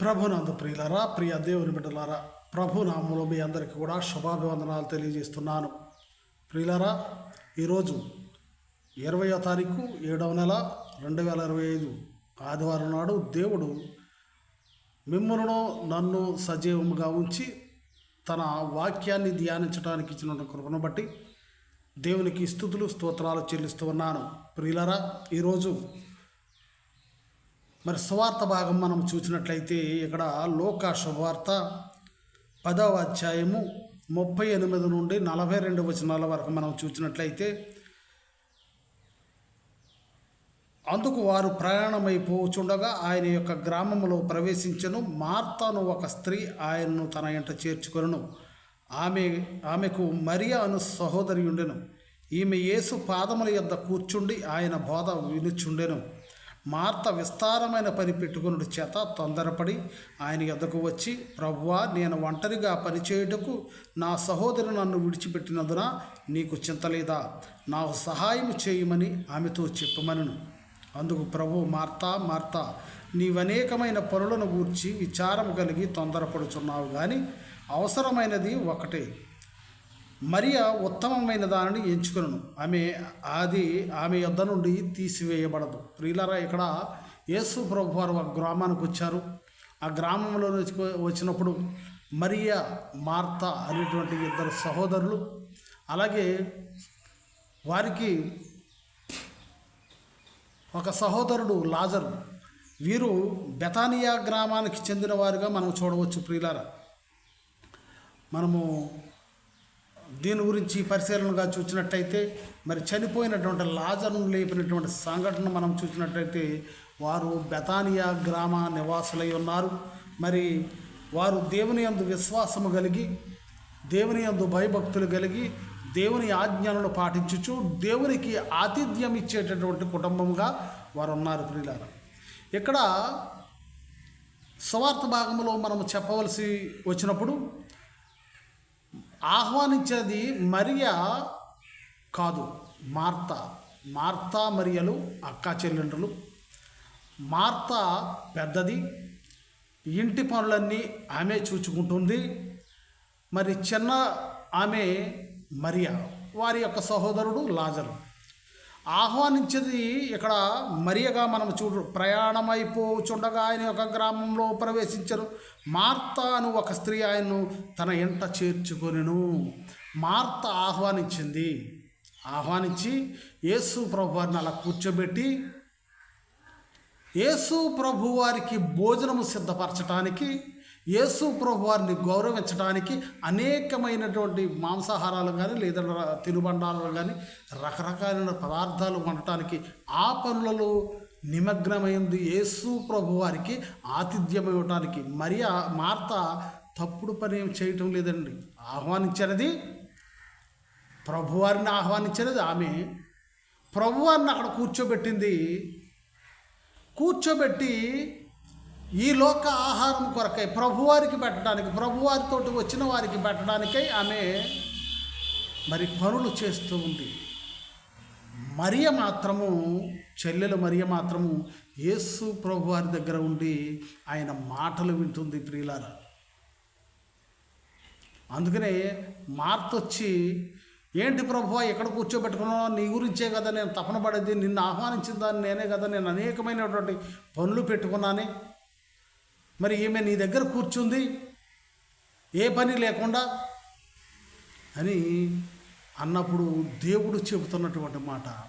ప్రభునందు ప్రియులరా ప్రియ దేవుని బిడ్డలారా ప్రభు నామంలో మీ అందరికీ కూడా శుభాభివందనాలు తెలియజేస్తున్నాను. ప్రియులరా ఈరోజు ఇరవయో తారీఖు ఏడవ నెల రెండు వేల ఇరవై ఐదు ఆదివారం నాడు దేవుడు మిమ్మల్ని నన్ను సజీవముగా ఉంచి తన వాక్యాన్ని ధ్యానించడానికి ఇచ్చిన కృపను బట్టి దేవునికి స్థుతులు స్తోత్రాలు చెల్లిస్తూ ఉన్నాను. ప్రియులరా ఈరోజు మరి సువార్త భాగం మనం చూసినట్లయితే ఇక్కడ లోక శుభవార్త పదవ అధ్యాయము ముప్పై ఎనిమిది నుండి నలభై రెండు వచనాల వరకు మనం చూసినట్లయితే అందుకు వారు ప్రయాణమైపోచుండగా ఆయన యొక్క గ్రామంలో ప్రవేశించను. మార్తాను ఒక స్త్రీ ఆయనను తన ఇంట చేర్చుకొను ఆమె ఆమెకు మరియా అను సహోదరి ఉండెను. ఈమె యేసు పాదముల యొద్ద కూర్చుండి ఆయన బోధ వినుచుండెను. మార్త విస్తారమైన పని పెట్టుకునుడు చేత తొందరపడి ఆయన యొద్దకు వచ్చి ప్రభువా నేను ఒంటరిగా పనిచేయుటకు నా సహోదరు నన్ను విడిచిపెట్టినందున నీకు చింతలేదా నాకు సహాయం చేయమని ఆమెతో చెప్పమనను. అందుకు ప్రభు మార్తా మార్తా నీవనేకమైన పనులను గూర్చి విచారం కలిగి తొందరపడుచున్నావు కానీ అవసరమైనది ఒకటే. మరియా ఉత్తమమైన దానిని ఎంచుకును ఆమె అది ఆమె యొద్ద నుండి తీసివేయబడదు. ప్రియులరా ఇక్కడ యేసు ప్రభు వారు ఒక గ్రామానికి వచ్చారు. ఆ గ్రామంలో వచ్చినప్పుడు మరియా మార్త అనేటువంటి ఇద్దరు సహోదరులు అలాగే వారికి ఒక సహోదరుడు లాజరు. వీరు బెతానియా గ్రామానికి చెందిన వారుగా మనం చూడవచ్చు ప్రియులారా. మనము దీని గురించి పరిశీలనగా చూసినట్టయితే మరి చనిపోయినటువంటి లాజర్ను లేపినటువంటి సంఘటన మనం చూసినట్టయితే వారు బెతానియా గ్రామ నివాసులై ఉన్నారు. మరి వారు దేవుని యందు విశ్వాసము కలిగి దేవుని యందు భయభక్తులు కలిగి దేవుని ఆజ్ఞలను పాటించుచు దేవునికి ఆతిథ్యం ఇచ్చేటటువంటి కుటుంబంగా వారు ఉన్నారు ప్రియులారా. ఇక్కడ స్వార్థ భాగంలో మనం చెప్పవలసి వచ్చినప్పుడు ఆహ్వానించేది మరియా కాదు మార్త. మార్తా మరియలు అక్క చెల్లెండ్రులు. మార్త పెద్దది ఇంటి పనులన్నీ ఆమె చూచుకుంటుంది. మరి చిన్న ఆమె మరియా వారి యొక్క సహోదరుడు లాజరు. ఆహ్వానించేది ఇక్కడ మరియగా మనం చూడు ప్రయాణమైపోచుండగా ఆయన యొక్క గ్రామంలో ప్రవేశించరు మార్త అను ఒక స్త్రీ ఆయన్ను తన ఇంట చేర్చుకొనెను. మార్త ఆహ్వానించింది. ఆహ్వానించి యేసు ప్రభు వారిని అలా కూర్చోబెట్టి యేసు ప్రభు వారికి భోజనము సిద్ధపరచడానికి యేసు ప్రభు వారిని గౌరవించడానికి అనేకమైనటువంటి మాంసాహారాలు కానీ లేదా తినుబండాలు కానీ రకరకాలైన పదార్థాలు వండటానికి ఆ పనులలో నిమగ్నమైంది యేసు ప్రభు వారికి ఆతిథ్యం ఇవ్వటానికి మరి ఆ మార్త తప్పుడు పని ఏం చేయటం లేదండి. ఆహ్వానించినది ప్రభువారిని ఆహ్వానించినది ఆమె. ప్రభువారిని అక్కడ కూర్చోబెట్టింది. కూర్చోబెట్టి ఈ లోక ఆహారం కొరకై ప్రభువారికి పెట్టడానికి ప్రభువారితోటి వచ్చిన వారికి పెట్టడానికై ఆమె మరి పనులు చేస్తూ ఉంది. మరియ మాత్రము చెల్లెలు మరియ మాత్రము యేసు ప్రభువారి దగ్గర ఉండి ఆయన మాటలు వింటుంది ప్రియులార. అందుకనే మార్తొచ్చి ఏంటి ప్రభు ఎక్కడ కూర్చోబెట్టుకున్నావు? నీ గురించే కదా నేను తపన పడేది నిన్ను ఆహ్వానించిన దాన్ని నేనే కదా నేను అనేకమైనటువంటి పనులు పెట్టుకున్నానే. మరి ఈమె నీ దగ్గర కూర్చుంది. ఏ పని లేకుండా అని అన్నప్పుడు దేవుడు చెబుతున్నటువంటి మాట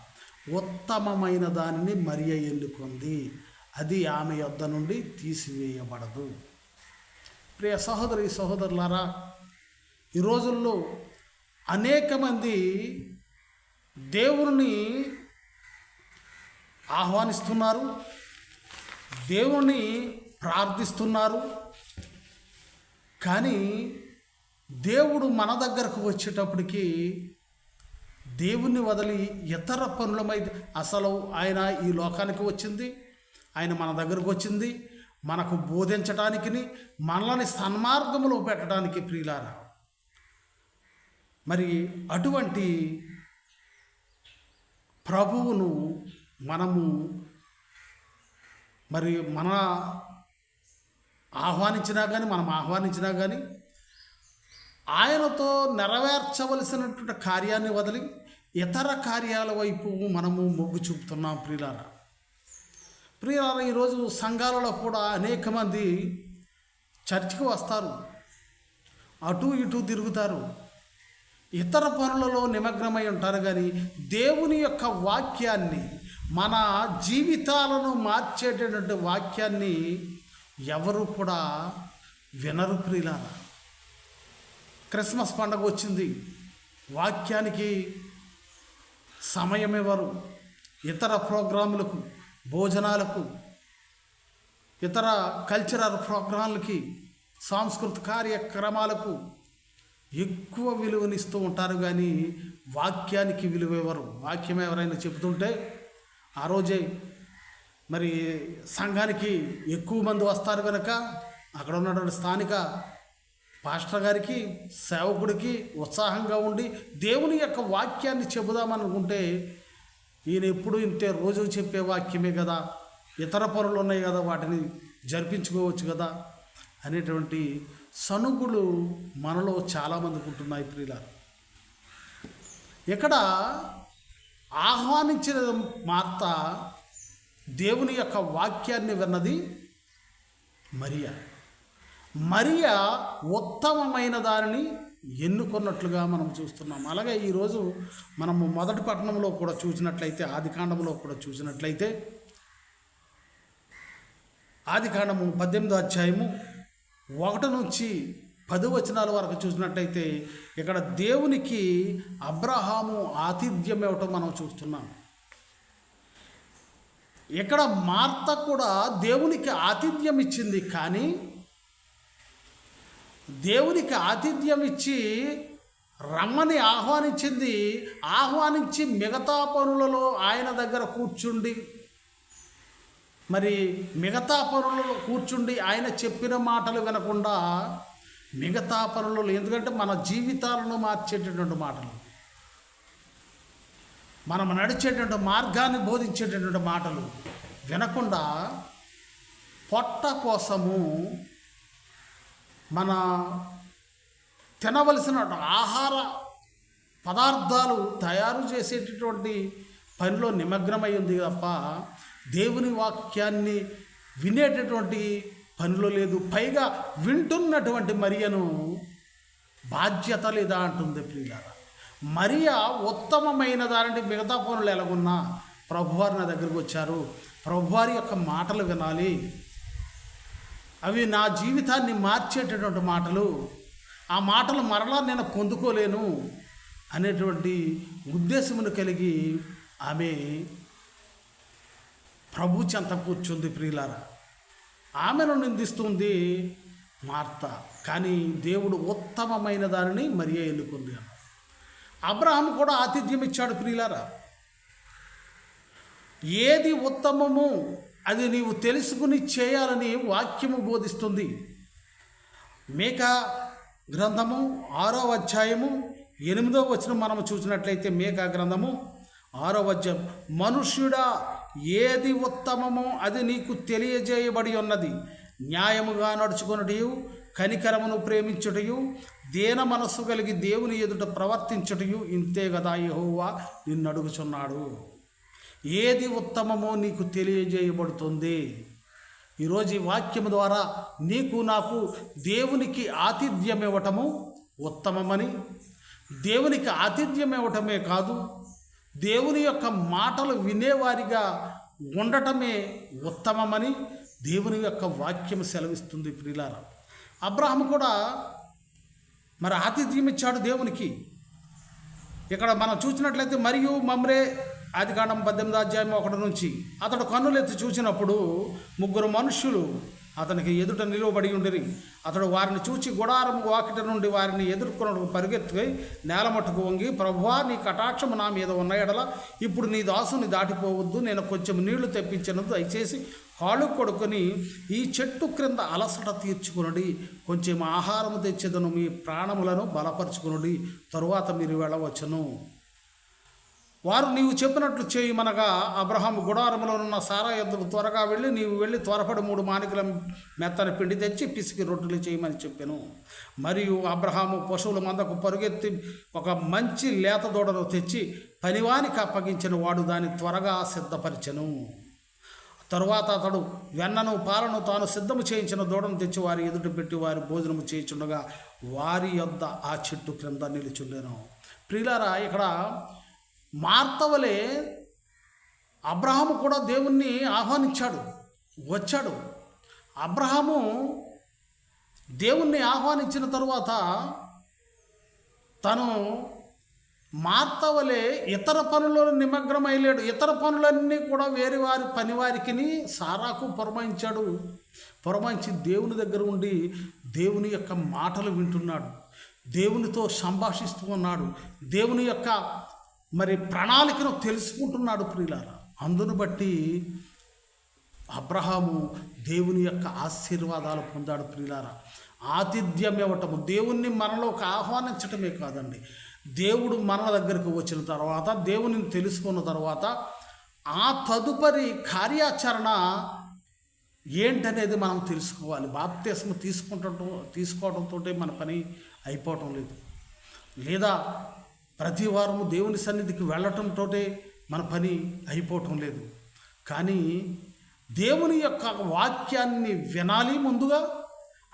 ఉత్తమమైన దానిని మరియ ఎన్నుకుంది. అది ఆమె యొద్ద నుండి తీసివేయబడదు. ప్రియ సహోదరి సహోదరులారా ఈ రోజుల్లో అనేక మంది దేవుని ఆహ్వానిస్తున్నారు. దేవుని ప్రార్థిస్తున్నారు. కానీ దేవుడు మన దగ్గరకు వచ్చేటప్పటికి దేవుణ్ణి వదిలి ఇతర పనులమై అసలు ఆయన ఈ లోకానికి వచ్చింది ఆయన మన దగ్గరకు వచ్చింది మనకు బోధించటానికి మనల్ని సన్మార్గంలో పెట్టడానికి ప్రియులారా. మరి అటువంటి ప్రభువును మనము మరి మన ఆహ్వానించినా కానీ మనం ఆహ్వానించినా కానీ ఆయనతో నెరవేర్చవలసినటువంటి కార్యాన్ని వదిలి ఇతర కార్యాల వైపు మనము మొగ్గు చూపుతున్నాం ప్రియులారా. ప్రియులారా ఈరోజు సంఘాలలో కూడా అనేక మంది చర్చికి వస్తారు. అటు ఇటు తిరుగుతారు. ఇతర పనులలో నిమగ్నమై ఉంటారు కానీ దేవుని యొక్క వాక్యాన్ని మన జీవితాలను మార్చేటటువంటి వాక్యాన్ని ఎవరు కూడా వినరు ప్రియులారా. క్రిస్మస్ పండగ వచ్చింది. వాక్యానికి సమయం ఇవ్వరు. ఇతర ప్రోగ్రాములకు భోజనాలకు ఇతర కల్చరల్ ప్రోగ్రాంలకి సాంస్కృతిక కార్యక్రమాలకు ఎక్కువ విలువనిస్తూ ఉంటారు కానీ వాక్యానికి విలువ ఇవ్వరు. వాక్యం ఎవరైనా చెబుతుంటే ఆ రోజే మరి సంఘానికి ఎక్కువ మంది వస్తారు కనుక అక్కడ ఉన్నటువంటి స్థానిక పాస్టర్ గారికి సేవకుడికి ఉత్సాహంగా ఉండి దేవుని యొక్క వాక్యాన్ని చెబుదామనుకుంటే ఈయన ఎప్పుడు ఇంతే రోజు చెప్పే వాక్యమే కదా. ఇతర పనులు ఉన్నాయి కదా వాటిని జరిపించుకోవచ్చు కదా అనేటువంటి సనుగులు మనలో చాలామందికి ఉంటున్నాయి ప్రియుల ఇక్కడ ఆహ్వానించిన మార్త దేవుని యొక్క వాక్యాన్ని విన్నది మరియా. మరియా ఉత్తమమైన దానిని ఎన్నుకున్నట్లుగా మనం చూస్తున్నాం. అలాగే ఈరోజు మనము మొదటి పట్టణంలో కూడా చూసినట్లయితే ఆదికాండంలో కూడా చూసినట్లయితే ఆదికాండము పద్దెనిమిదో అధ్యాయము ఒకటి నుంచి పది వచనాల వరకు చూసినట్టయితే ఇక్కడ దేవునికి అబ్రహాము ఆతిథ్యం ఇవ్వటం మనం చూస్తున్నాం. ఇక్కడ మార్త కూడా దేవునికి ఆతిథ్యం ఇచ్చింది కానీ దేవునికి ఆతిథ్యం ఇచ్చి రమ్మని ఆహ్వానించింది. ఆహ్వానించి మిగతా పనులలో ఆయన దగ్గర కూర్చుండి మరి మిగతా పనులలో కూర్చుండి ఆయన చెప్పిన మాటలు వినకుండా మిగతా పనులలో ఎందుకంటే మన జీవితాలను మార్చేటటువంటి మాటలు. మనం నడిచేటువంటి మార్గాన్ని బోధించేటటువంటి మాటలు వినకుండా పొట్ట కోసము మన తినవలసిన ఆహార పదార్థాలు తయారు చేసేటటువంటి పనిలో నిమగ్నమై ఉంది తప్ప దేవుని వాక్యాన్ని వినేటటువంటి పనిలో లేదు. పైగా వింటున్నటువంటి మరియను బాధ్యత లేదా అంటుంది ప్రియులారా. మరియా ఉత్తమమైన దానిని మిగతా పనులు ఎలాగున్నా ప్రభువారు నా దగ్గరకు వచ్చారు. ప్రభువారి యొక్క మాటలు వినాలి. అవి నా జీవితాన్ని మార్చేటటువంటి మాటలు. ఆ మాటలు మరలా నేను పొందుకోలేను అనేటువంటి ఉద్దేశమును కలిగి ఆమె ప్రభు చెంత కూర్చుంది ప్రియులారా. ఆమెను నిందిస్తుంది మార్త. కానీ దేవుడు ఉత్తమమైన దానిని మరియే ఎన్నుకుంది? అబ్రహాం కూడా ఆతిథ్యం ఇచ్చాడు ప్రియులారా. ఏది ఉత్తమము అది నీవు తెలుసుకుని చేయాలని వాక్యము బోధిస్తుంది. మేక గ్రంథము ఆరో అధ్యాయము ఎనిమిదో వచనం మనం చూసినట్లయితే మేక గ్రంథము ఆరో అధ్యాయం. మనుష్యుడా ఏది ఉత్తమమో అది నీకు తెలియజేయబడి ఉన్నది. న్యాయముగా నడుచుకొనుటయు కనికరమును ప్రేమించుటయు దేన మనస్సు కలిగి దేవుని ఎదుట ప్రవర్తించటయు ఇంతే కదా యహోవా నిన్ను అడుగుచున్నాడు ఏది ఉత్తమమో నీకు తెలియజేయబడుతుంది. ఈరోజు ఈ వాక్యం ద్వారా నీకు నాకు దేవునికి ఆతిథ్యం ఇవ్వటము ఉత్తమమని దేవునికి ఆతిథ్యం ఇవ్వటమే కాదు దేవుని యొక్క మాటలు వినేవారిగా ఉండటమే ఉత్తమమని దేవుని యొక్క వాక్యం సెలవిస్తుంది ప్రిలారా అబ్రహం కూడా మరి ఆతిథ్యం ఇచ్చాడు దేవునికి. ఇక్కడ మనం చూసినట్లయితే మరియు మమ్రే ఆదికాండం పద్దెనిమిది అధ్యాయం ఒకటి నుంచి అతడు కన్నులెత్తి చూసినప్పుడు ముగ్గురు మనుషులు అతనికి ఎదుట నిలువబడి ఉండిరి. అతడు వారిని చూచి గుడారం వాకిట నుండి వారిని ఎదుర్కొనడం పరిగెత్తుకై నేలమట్టుకు వంగి ప్రభువా నీ కటాక్షము నా మీద ఉన్న ఎడల. ఇప్పుడు నీ దాసుని దాటిపోవద్దు. నేను కొంచెం నీళ్ళు తెప్పించినందు దయచేసి కాళ్ళు కొడుకొని ఈ చెట్టు క్రింద అలసట తీర్చుకునడి కొంచెం ఆహారం తెచ్చేదను మీ ప్రాణములను బలపరుచుకునడి తరువాత మీరు వెళ్ళవచ్చును. వారు నీవు చెప్పినట్లు చేయమనగా అబ్రహాం గుడారంలో ఉన్న సారా ఎద్దుకు త్వరగా వెళ్ళి నీవు వెళ్ళి త్వరపడి మూడు మానికల మెత్తని పిండి తెచ్చి పిసికి రొట్టెలు చేయమని చెప్పాను. మరియు అబ్రహాము పశువుల మందకు పరుగెత్తి ఒక మంచి లేత దూడను తెచ్చి పనివానికి అప్పగించిన వాడు దాన్ని త్వరగా సిద్ధపరిచెను. తరువాత అతడు వెన్నను పాలను తాను సిద్ధము చేయించిన దూడను తెచ్చి వారి ఎదుట పెట్టి వారి భోజనము చేయించుండగా వారి యొద్ద ఆ చెట్టు క్రింద నిలుచుండెను. ప్రియులారా ఇక్కడ మార్తవలే అబ్రహాము కూడా దేవుణ్ణి ఆహ్వానించాడు వచ్చాడు. అబ్రహాము దేవుణ్ణి ఆహ్వానించిన తరువాత తను మార్తవలే ఇతర పనుల్లో నిమగ్నమైలేడు ఇతర పనులన్నీ కూడా వేరే వారి పనివారికిని సారాకు పురమాయించాడు. పురమాయించి దేవుని దగ్గర ఉండి దేవుని యొక్క మాటలు వింటున్నాడు. దేవునితో సంభాషిస్తూ ఉన్నాడు. దేవుని యొక్క మరి ప్రణాళికను తెలుసుకుంటున్నాడు ప్రియులారా. అందును బట్టి అబ్రహాము దేవుని యొక్క ఆశీర్వాదాలు పొందాడు ప్రియులారా. ఆతిథ్యం ఇవ్వటము దేవుణ్ణి మనలోకి ఆహ్వానించటమే కాదండి. దేవుడు మన దగ్గరకు వచ్చిన తర్వాత దేవుని తెలుసుకున్న తర్వాత ఆ తదుపరి కార్యాచరణ ఏంటనేది మనం తెలుసుకోవాలి. బాప్తీసం తీసుకుంటూ తీసుకోవడంతో మన పని అయిపోవటం లేదు. లేదా ప్రతి వారము దేవుని సన్నిధికి వెళ్ళటంతో మన పని అయిపోవటం లేదు. కానీ దేవుని యొక్క వాక్యాన్ని వినాలి ముందుగా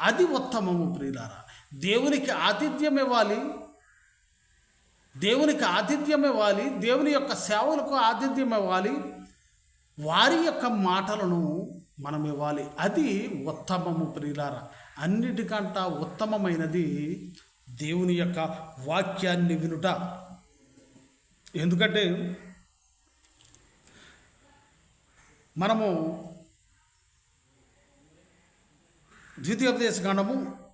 అది ఉత్తమము ప్రియులారా. దేవునికి ఆతిథ్యం ఇవ్వాలి దేవునికి ఆతిథ్యం ఇవ్వాలి దేవుని యొక్క సేవలకు ఆతిథ్యం ఇవ్వాలి వారి యొక్క మాటలను మనం ఇవ్వాలి. అది ఉత్తమము ప్రియులారా. అన్నిటికంట ఉత్తమమైనది దేవుని యొక్క వాక్యాన్ని వినుట. ఎందుకంటే మనము ద్వితీయోపదేశ కాండము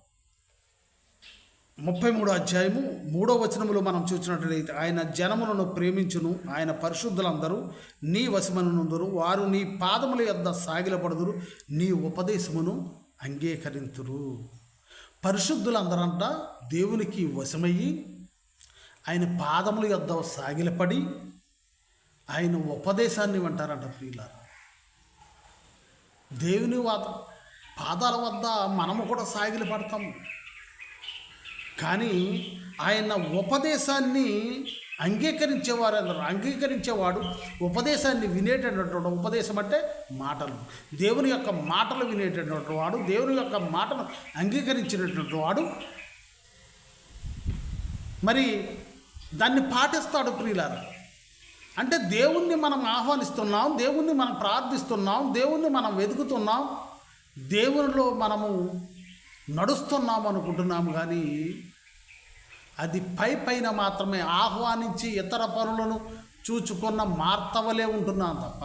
ముప్పై మూడో అధ్యాయము మూడో వచనములో మనం చూసినట్లయితే ఆయన జనములను ప్రేమించును ఆయన పరిశుద్ధులందరూ నీ వశమనుందరు వారు నీ పాదముల యొద్ద సాగిలపడదురు నీ ఉపదేశమును అంగీకరింతురు. పరిశుద్ధులందరంట దేవునికి వశమయ్యి ఆయన పాదముల యొద్ద సాగిలపడి ఆయన ఉపదేశాన్ని వింటారంట ప్రియుల దేవుని వాత పాదాల వద్ద మనము కూడా సాగిలపడతాము. కానీ ఆయన ఉపదేశాన్ని అంగీకరించేవారు అన్నారు. అంగీకరించేవాడు ఉపదేశాన్ని వినేటటువంటి ఉపదేశం అంటే మాటలు. దేవుని యొక్క మాటలు వినేటటువంటి వాడు దేవుని యొక్క మాటను అంగీకరించినటువంటి వాడు. మరి దాన్ని పాటిస్తాడు ప్రియులారా. అంటే దేవుణ్ణి మనం ఆహ్వానిస్తున్నాం దేవుణ్ణి మనం ప్రార్థిస్తున్నాం దేవుణ్ణి మనం వెతుకుతున్నాం దేవునిలో మనము నడుస్తున్నాం అనుకుంటున్నాము కానీ అది పై పైన మాత్రమే ఆహ్వానించి ఇతర పనులను చూచుకున్న మార్తవలే ఉంటున్నాం తప్ప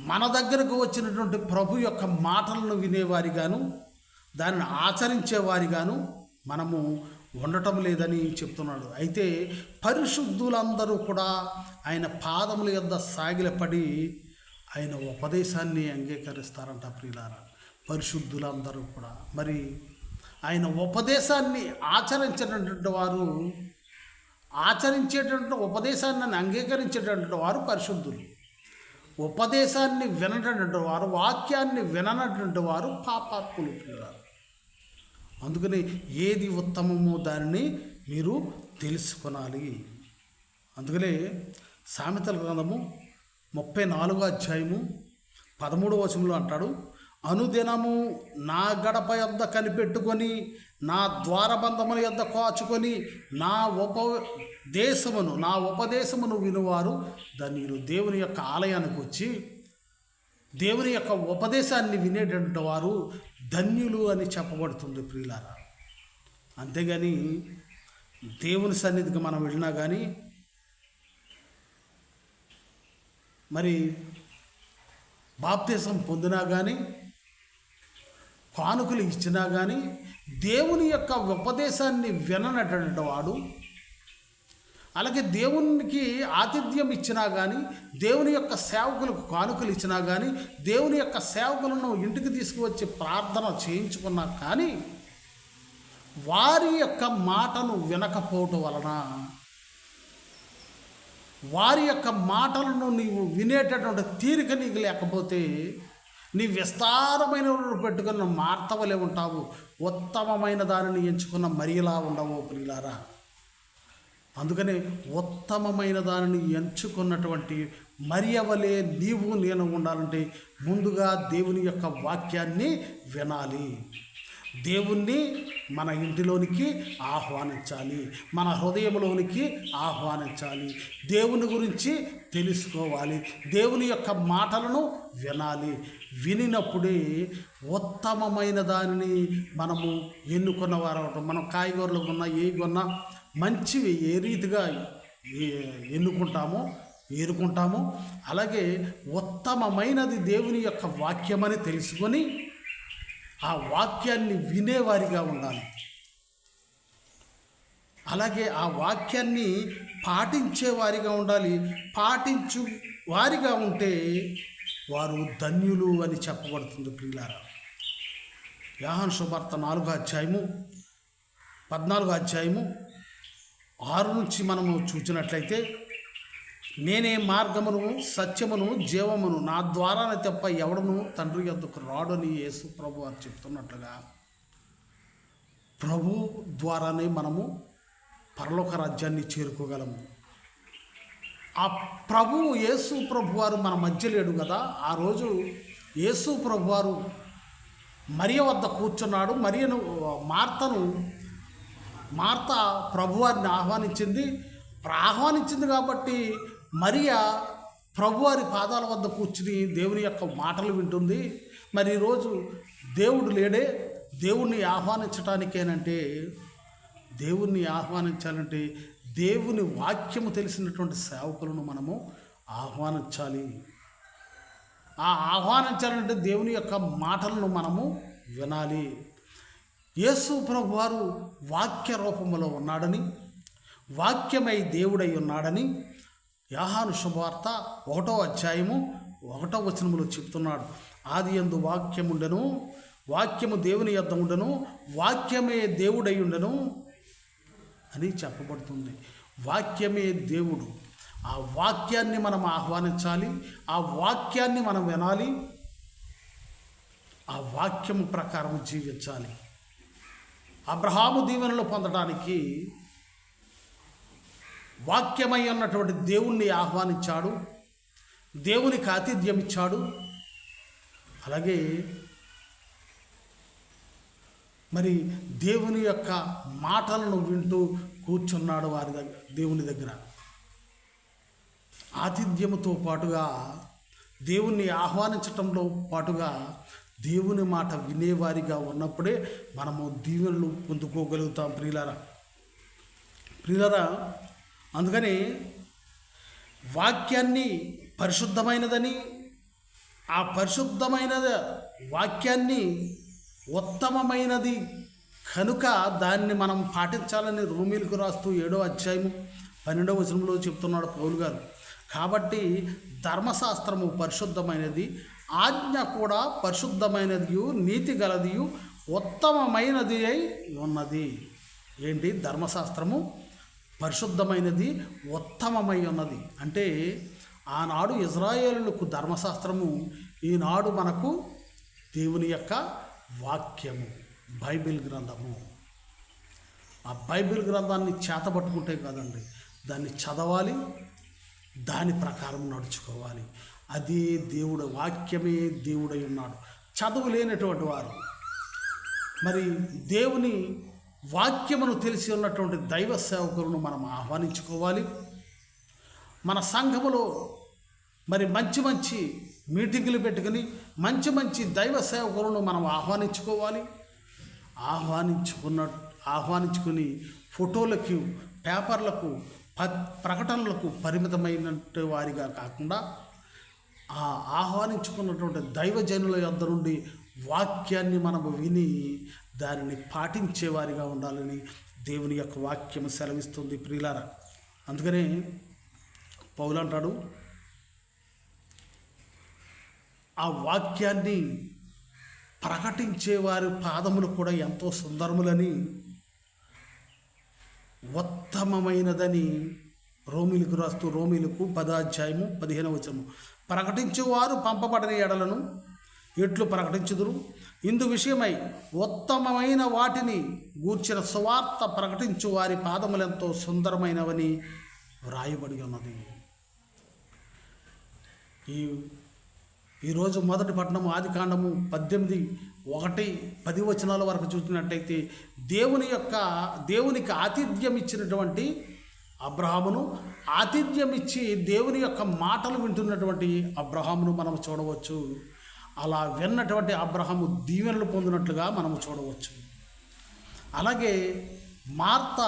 మన దగ్గరకు వచ్చినటువంటి ప్రభు యొక్క మాటలను వినేవారిగాను దానిని ఆచరించేవారిగాను మనము ఉండటం లేదని చెప్తున్నాడు. అయితే పరిశుద్ధులందరూ కూడా ఆయన పాదముల యొద్ద సాగిలపడి ఆయన ఉపదేశాన్ని అంగీకరిస్తారంట ప్రియులారా. పరిశుద్ధులందరూ కూడా. మరి ఆయన ఉపదేశాన్ని ఆచరించినటువంటి వారు ఆచరించేటటువంటి ఉపదేశాన్ని అంగీకరించేటటువంటి వారు పరిశుద్ధులు. ఉపదేశాన్ని వినటువంటి వారు వాక్యాన్ని విననటువంటి వారు పాపాత్ములు ప్రియులారు అందుకని ఏది ఉత్తమమో దానిని మీరు తెలుసుకొనాలి. అందుకనే సామెతల గ్రంథము ముప్పై నాలుగో అధ్యాయము పదమూడవ వచనంలో అంటాడు అనుదినము నా గడప యొద్ద కనిపెట్టుకొని నా ద్వారబంధముల యొద్ద కాచుకొని నా ఉపదేశమును నా ఉపదేశమును వినువారు. ధన్యులు దేవుని యొక్క ఆలయానికి వచ్చి దేవుని యొక్క ఉపదేశాన్ని వినేటటువంటి వారు ధన్యులు అని చెప్పబడుతుంది ప్రియులారా. అంతేగాని దేవుని సన్నిధికి మనం వెళ్ళినా కానీ మరి బాప్తీసం పొందినా కానీ కానుకలు ఇచ్చినా కానీ దేవుని యొక్క ఉపదేశాన్ని విననటువంటి వాడు. అలాగే దేవునికి ఆతిథ్యం ఇచ్చినా కానీ దేవుని యొక్క సేవకులకు కానుకలు ఇచ్చినా కానీ దేవుని యొక్క సేవకులను ఇంటికి తీసుకువచ్చి ప్రార్థన చేయించుకున్నా కానీ వారి యొక్క మాటను వినకపోవటం వలన వారి యొక్క మాటలను నీవు వినేటటువంటి తీరిక నీకు లేకపోతే నీ విస్తారమైన పెట్టుకున్న మార్తవలే ఉంటావు. ఉత్తమమైన దానిని ఎంచుకున్న మరియలా ఉండవు ప్రియులారా. అందుకని ఉత్తమమైన దానిని ఎంచుకున్నటువంటి మరియవలే నీవు నేను ఉండాలంటే ముందుగా దేవుని యొక్క వాక్యాన్ని వినాలి. దేవుణ్ణి మన ఇంటిలోనికి ఆహ్వానించాలి మన హృదయంలోనికి ఆహ్వానించాలి. దేవుని గురించి తెలుసుకోవాలి దేవుని యొక్క మాటలను వినాలి. వినినప్పుడే ఉత్తమమైన దానిని మనము ఎన్నుకున్న వారు అవటం మనం కాయగూరలు కొన్నా ఏ కొన్నా మంచివి ఏ రీతిగా ఎన్నుకుంటామో ఏరుకుంటామో అలాగే ఉత్తమమైనది దేవుని యొక్క వాక్యమని తెలుసుకొని ఆ వాక్యాన్ని వినేవారిగా ఉండాలి. అలాగే ఆ వాక్యాన్ని పాటించేవారిగా ఉండాలి. పాటించు వారిగా ఉంటే వారు ధన్యులు అని చెప్పబడుతుంది ప్రియులారా. యాహన్ శుభార్త నాలుగో అధ్యాయము పద్నాలుగో అధ్యాయము ఆరు నుంచి మనము చూసినట్లయితే నేనే మార్గమును సత్యమును జీవమును నా ద్వారానే తప్ప ఎవడను తండ్రి యొద్దకు రాడని యేసు ప్రభు అని చెప్తున్నట్లుగా ప్రభు ద్వారానే మనము పరలోక రాజ్యాన్ని చేరుకోగలము. ఆ ప్రభు యేసు ప్రభువారు మన మధ్య లేడు కదా. ఆ రోజు యేసు ప్రభువారు మరియ వద్ద కూర్చున్నాడు. మరియను మార్తను మార్త ప్రభువారిని ఆహ్వానించింది. ఆహ్వానించింది కాబట్టి మరియా ప్రభువారి పాదాల వద్ద కూర్చుని దేవుని యొక్క మాటలు వింటుంది. మరి ఈరోజు దేవుడు లేడే దేవుణ్ణి ఆహ్వానించటానికేనంటే దేవుణ్ణి ఆహ్వానించాలంటే దేవుని వాక్యము తెలిసినటువంటి సేవకులను మనము ఆహ్వానించాలి. ఆ ఆహ్వానించాలంటే దేవుని యొక్క మాటలను మనము వినాలి. యేసు ప్రభు వారు వాక్య రూపంలో ఉన్నాడని వాక్యమై దేవుడై ఉన్నాడని యాహాను శుభవార్త ఒకటో అధ్యాయము ఒకటో వచనములో చెప్తున్నాడు. ఆది ఎందు వాక్యముండెను వాక్యము దేవుని యొద్ద ఉండను వాక్యమే దేవుడై ఉండను అని చెప్పబడుతుంది. వాక్యమే దేవుడు. ఆ వాక్యాన్ని మనం ఆహ్వానించాలి ఆ వాక్యాన్ని మనం వినాలి ఆ వాక్యం ప్రకారం జీవించాలి. అబ్రహాము దీవెనలు పొందడానికి వాక్యమై ఉన్నటువంటి దేవుణ్ణి ఆహ్వానించాడు. దేవునికి ఆతిథ్యం ఇచ్చాడు అలాగే మరి దేవుని యొక్క మాటలను వింటూ కూర్చున్నాడు వారి దగ్గర దేవుని దగ్గర. ఆతిథ్యముతో పాటుగా దేవుణ్ణి ఆహ్వానించటంలో పాటుగా దేవుని మాట వినేవారిగా ఉన్నప్పుడే మనము దీవెనలు పొందుకోగలుగుతాం ప్రియులరా. ప్రియులరా అందుకని వాక్యాన్ని పరిశుద్ధమైనదని ఆ పరిశుద్ధమైన వాక్యాన్ని ఉత్తమమైనది కనుక దాన్ని మనం పాటించాలని రూమీలకు రాస్తూ ఏడో అధ్యాయము పన్నెండవ వచనంలో చెప్తున్నాడు పౌలు గారు. కాబట్టి ధర్మశాస్త్రము పరిశుద్ధమైనది ఆజ్ఞ కూడా పరిశుద్ధమైనది నీతి గలది ఉత్తమమైనది అయి ఉన్నది. ఏంటి? ధర్మశాస్త్రము పరిశుద్ధమైనది ఉత్తమమై ఉన్నది అంటే ఆనాడు ఇజ్రాయేలులకు ధర్మశాస్త్రము ఈనాడు మనకు దేవుని యొక్క వాక్యము బైబిల్ గ్రంథము. ఆ బైబిల్ గ్రంథాన్ని చేతబట్టుకుంటే కాదండి దాన్ని చదవాలి దాని ప్రకారం నడుచుకోవాలి. అదే దేవుడు వాక్యమే దేవుడై ఉన్నాడు. చదువు లేనటువంటి వారు. మరి దేవుని వాక్యమును తెలిసి ఉన్నటువంటి దైవ సేవకులను మనం ఆహ్వానించుకోవాలి. మన సంఘములో మరి మంచి మంచి మీటింగులు పెట్టుకుని మంచి మంచి దైవ సేవకులను మనం ఆహ్వానించుకోవాలి. ఆహ్వానించుకున్న ఆహ్వానించుకుని ఫోటోలకు పేపర్లకు ప ప్రకటనలకు పరిమితమైనటువంటి వారిగా కాకుండా ఆ ఆహ్వానించుకున్నటువంటి దైవజనుల యొద్ద నుండి వాక్యాన్ని మనము విని దానిని పాటించేవారిగా ఉండాలని దేవుని యొక్క వాక్యం సెలవిస్తుంది. ప్రియులారా అందుకనే పౌలు అంటాడు ఆ వాక్యాన్ని ప్రకటించేవారి పాదములు కూడా ఎంతో సుందరములని ఉత్తమమైనదని రోమిలకు రాస్తూ రోమిలకు పదాధ్యాయము పదిహేను వచనము. ప్రకటించువారు పంపబడని ఎడలను ఎట్లు ప్రకటించుదురు? ఇందు విషయమై ఉత్తమమైన వాటిని గూర్చిన సువార్త ప్రకటించు వారి పాదములెంతో సుందరమైనవని వ్రాయబడి ఉన్నది. ఈ ఈరోజు మొదటి పట్టణము ఆదికాండము పద్దెనిమిది ఒకటి పది వచనాల వరకు చూసినట్టయితే దేవుని యొక్క దేవునికి ఆతిథ్యం ఇచ్చినటువంటి అబ్రహామును ఆతిథ్యం ఇచ్చి దేవుని యొక్క మాటలు వింటున్నటువంటి అబ్రహామును మనం చూడవచ్చు. అలా విన్నటువంటి అబ్రహము దీవెనలు పొందినట్లుగా మనం చూడవచ్చు. అలాగే మార్త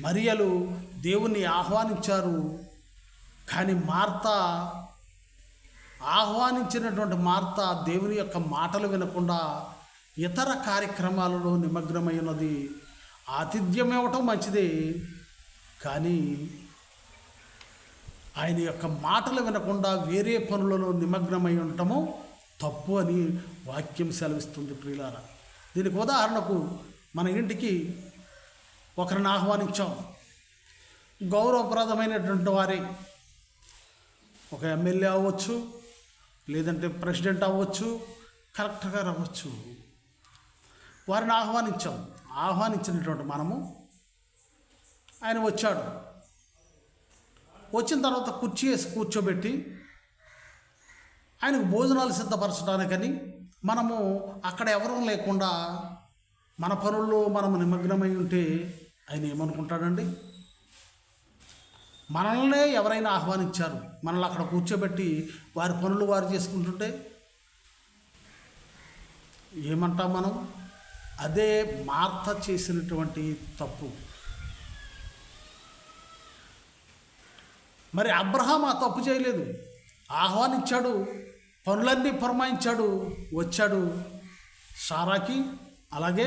మరియలు దేవుణ్ణి ఆహ్వానించారు. కానీ మార్త ఆహ్వానించినటువంటి మార్త దేవుని యొక్క మాటలు వినకుండా ఇతర కార్యక్రమాలలో నిమగ్నమై ఉన్నది ఆతిథ్యం ఇవ్వటం మంచిదే. కానీ ఆయన యొక్క మాటలు వినకుండా వేరే పనులలో నిమగ్నమై ఉండటము తప్పు అని వాక్యం సెలవిస్తుంది ప్రియులారా. దీనికి ఉదాహరణకు మన ఇంటికి ఒకరిని ఆహ్వానించాం. గౌరవప్రదమైనటువంటి వారే. ఒక ఎమ్మెల్యే అవ్వచ్చు లేదంటే ప్రెసిడెంట్ అవ్వచ్చు కలెక్టర్ గారు అవ్వచ్చు. వారిని ఆహ్వానించాం. ఆహ్వానించినటువంటి మనము ఆయన వచ్చాడు. వచ్చిన తర్వాత కుర్చీ వేసి కూర్చోబెట్టి ఆయనకు భోజనాలు సిద్ధపరచడానికని మనము అక్కడ ఎవరూ లేకుండా మన పనుల్లో మనం నిమగ్నమై ఉంటే ఆయన ఏమనుకుంటాడండి? మనల్నే ఎవరైనా ఆహ్వానించారు. మనల్ని అక్కడ కూర్చోబెట్టి వారి పనులు వారు చేసుకుంటుంటే ఏమంటాం మనం? అదే మార్త చేసినటువంటి తప్పు. మరి అబ్రహాం ఆ తప్పు చేయలేదు. ఆహ్వానించాడు. పనులన్నీ పురమాయించాడు వచ్చాడు సారాకి అలాగే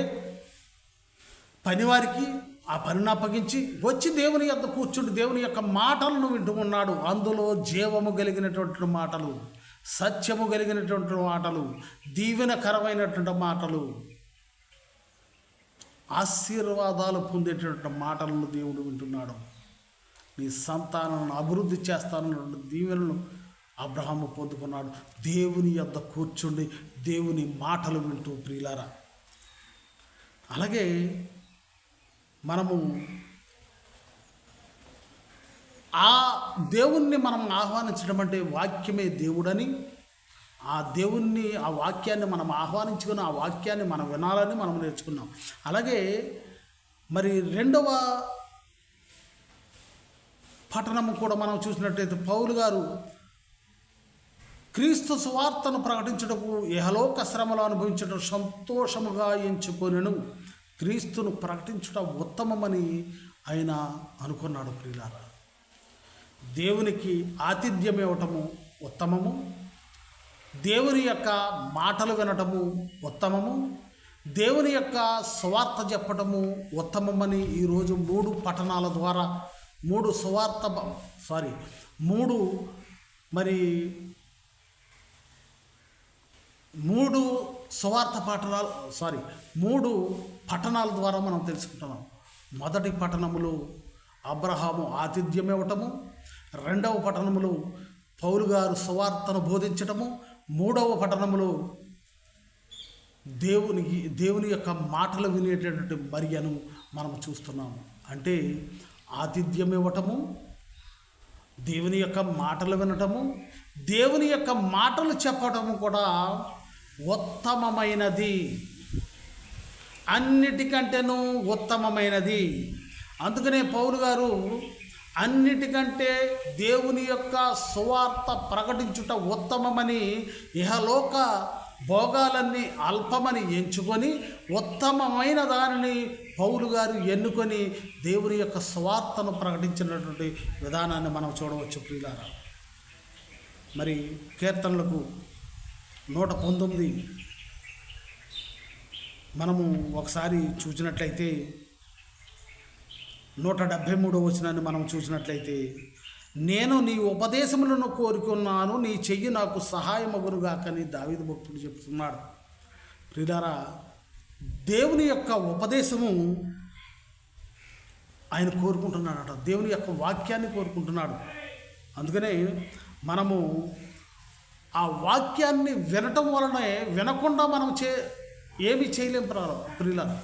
పనివారికి ఆ పనిని అప్పగించి వచ్చి దేవుని యొక్క కూర్చుండి. దేవుని యొక్క మాటలను వింటూ ఉన్నాడు. అందులో జీవము కలిగినటువంటి మాటలు సత్యము కలిగినటువంటి మాటలు దీవెనకరమైనటువంటి మాటలు ఆశీర్వాదాలు పొందేటటువంటి మాటలను దేవుడు వింటున్నాడు. నీ సంతానాలను అభివృద్ధి చేస్తానన్నటువంటి దీవెనలను అబ్రహాము పొందుకున్నాడు. దేవుని యొద్ద కూర్చుండి దేవుని మాటలు వింటూ ప్రియులారా. అలాగే మనము ఆ దేవుణ్ణి మనం ఆహ్వానించడం అంటే వాక్యమే దేవుడని ఆ దేవుణ్ణి ఆ వాక్యాన్ని మనం ఆహ్వానించుకుని ఆ వాక్యాన్ని మనం వినాలని మనం నేర్చుకున్నాం. అలాగే మరి రెండవ పట్టణము కూడా మనం చూసినట్టయితే పౌలు గారు క్రీస్తు సువార్తను ప్రకటించుటకు యహలోక శ్రమలు అనుభవించడం సంతోషముగా ఎంచుకొనెను. క్రీస్తును ప్రకటించడం ఉత్తమమని ఆయన అనుకున్నాడు ప్రియులారా. దేవునికి ఆతిథ్యం ఇవ్వటము ఉత్తమము. దేవుని యొక్క మాటలు వినటము ఉత్తమము. దేవుని యొక్క సువార్త చెప్పటము ఉత్తమమని ఈరోజు మూడు పఠనాల ద్వారా మూడు సువార్త సారీ మూడు మరి మూడు సువార్త పట్టణాలు సారీ మూడు పట్టణాల ద్వారా మనం తెలుసుకుంటున్నాం. మొదటి పట్టణములో అబ్రహాము ఆతిథ్యం ఇవ్వటము రెండవ పట్టణములో పౌలు గారు సువార్తను బోధించటము మూడవ పట్టణములో దేవునికి దేవుని యొక్క మాటలు వినేటటువంటి మరియను మనం చూస్తున్నాము అంటే ఆతిథ్యం ఇవ్వటము దేవుని యొక్క మాటలు వినటము దేవుని యొక్క మాటలు చెప్పటము కూడా ఉత్తమమైనది. అన్నిటికంటేనూ ఉత్తమమైనది. అందుకనే పౌలు గారు అన్నిటికంటే దేవుని యొక్క సువార్త ప్రకటించుట ఉత్తమమని ఇహలోక భోగాలన్నీ అల్పమని ఎంచుకొని ఉత్తమమైన దానిని పౌలు గారు ఎన్నుకొని దేవుని యొక్క స్వార్థను ప్రకటించినటువంటి విధానాన్ని మనం చూడవచ్చు ప్రియులారా. మరి కీర్తనలకు నూట పంతొమ్మిది. మనము ఒకసారి చూసినట్లయితే నూట డెబ్భై మూడో వచనాన్ని మనం చూసినట్లయితే నేను నీ ఉపదేశములను కోరుకున్నాను నీ చెయ్యి నాకు సహాయమగురుగాకని దావిద భక్తుడు చెప్తున్నాడు. ప్రిదారా దేవుని యొక్క ఉపదేశము ఆయన కోరుకుంటున్నాడట. దేవుని యొక్క వాక్యాన్ని కోరుకుంటున్నాడు. అందుకనే మనము ఆ వాక్యాన్ని వినటం వలనే వినకుండా మనం చే ఏమి చేయలేం ప్రియుల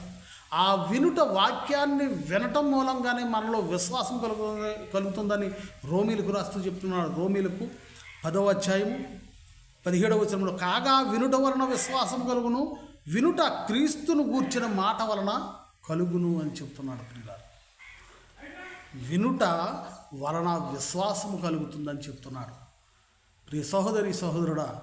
ఆ వినుట వాక్యాన్ని వినటం మూలంగానే మనలో విశ్వాసం కలుగు కలుగుతుందని రోమిలకు రాస్తూ చెప్తున్నాడు రోమిలకు పదవ అధ్యాయం పదిహేడవ వచనంలో కాగా వినుట వలన విశ్వాసం కలుగును వినుట క్రీస్తును గూర్చిన మాట వలన కలుగును అని చెప్తున్నాడు ప్రియుల. వినుట వలన విశ్వాసము కలుగుతుందని చెప్తున్నాడు. ప్రియ సహోదరి సహోదరుడా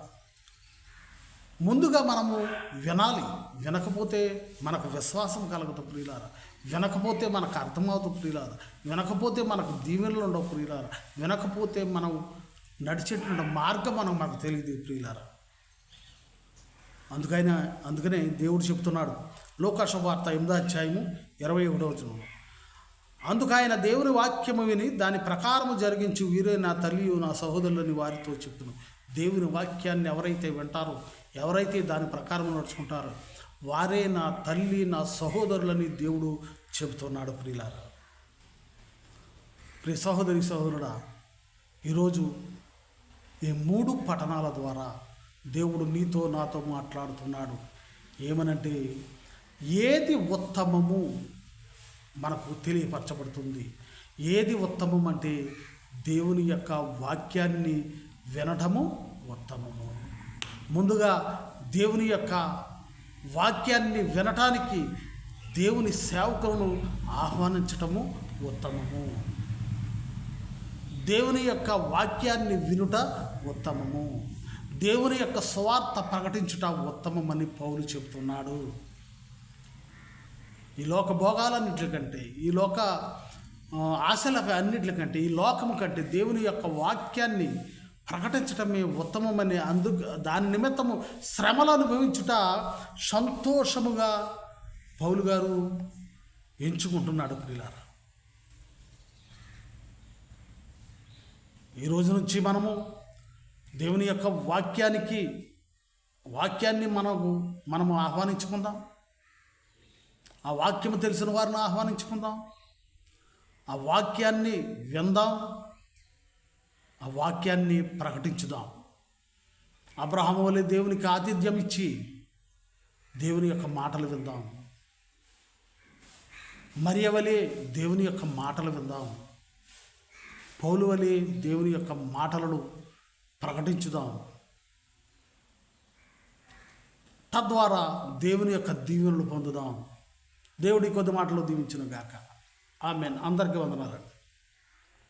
ముందుగా మనము వినాలి. వినకపోతే మనకు విశ్వాసం కలగదు ప్రియులారా. వినకపోతే మనకు అర్థమవుతు ప్రియులారా. వినకపోతే మనకు దీవెనలు ఉండవు ప్రియులారా. వినకపోతే మనం నడిచేటువంటి మార్గం మనం మనకు తెలియదు ప్రియులారా. అందుకైనా అందుకనే దేవుడు చెప్తున్నాడు. లోకాశ వార్త ఎనిమిదో అధ్యాయము ఇరవై ఒకటో వచనం. అందుకు ఆయన దేవుని వాక్యము విని దాని ప్రకారము జరిగించి. వీరే నా తల్లియు నా సహోదరులని వారితో చెప్పును దేవుని వాక్యాన్ని ఎవరైతే వింటారో ఎవరైతే దాని ప్రకారం నడుచుకుంటారో వారే నా తల్లి నా సహోదరులని దేవుడు చెబుతున్నాడు ప్రియులారా. ప్రియ సహోదరి సహోదరుడా ఈరోజు ఈ మూడు పఠనాల ద్వారా దేవుడు నీతో నాతో మాట్లాడుతున్నాడు. ఏమనంటే ఏది ఉత్తమము మనకు తెలియపరచబడుతుంది. ఏది ఉత్తమం అంటే దేవుని యొక్క వాక్యాన్ని వినటము ఉత్తమము. ముందుగా దేవుని యొక్క వాక్యాన్ని వినటానికి దేవుని సేవకులను ఆహ్వానించటము ఉత్తమము. దేవుని యొక్క వాక్యాన్ని వినుట ఉత్తమము. దేవుని యొక్క స్వార్థ ప్రకటించుట ఉత్తమమని పౌలు చెబుతున్నాడు. ఈ లోక భోగాలన్నిటికంటే ఈ లోక ఆశల అన్నింటికంటే అన్నిటికంటే ఈ లోకము కంటే దేవుని యొక్క వాక్యాన్ని ప్రకటించటమే ఉత్తమమని అందు దాని నిమిత్తము శ్రమలు అనుభవించుట సంతోషముగా పౌలు గారు ఎంచుకుంటున్నాడు ప్రియులారా. ఈ రోజు నుంచి మనము దేవుని యొక్క వాక్యానికి వాక్యాన్ని మనకు మనము ఆహ్వానించుకుందాం. ఆ వాక్యము తెలిసిన వారిని ఆహ్వానించుకుందాం. ఆ వాక్యాన్ని విందాం. ఆ వాక్యాన్ని ప్రకటించుదాం. అబ్రహం వలె దేవునికి ఆతిథ్యం ఇచ్చి దేవుని యొక్క మాటలు విందాం. మరియవలే దేవుని యొక్క మాటలు విందాం. పౌలు వలె దేవుని యొక్క మాటలను ప్రకటించుదాం. తద్వారా దేవుని యొక్క దీవెనలు పొందుదాం. దేవుడి కొద్ది మాటలు దీవించును గాక. ఆమెన్. అందరికీ వందనాలండి.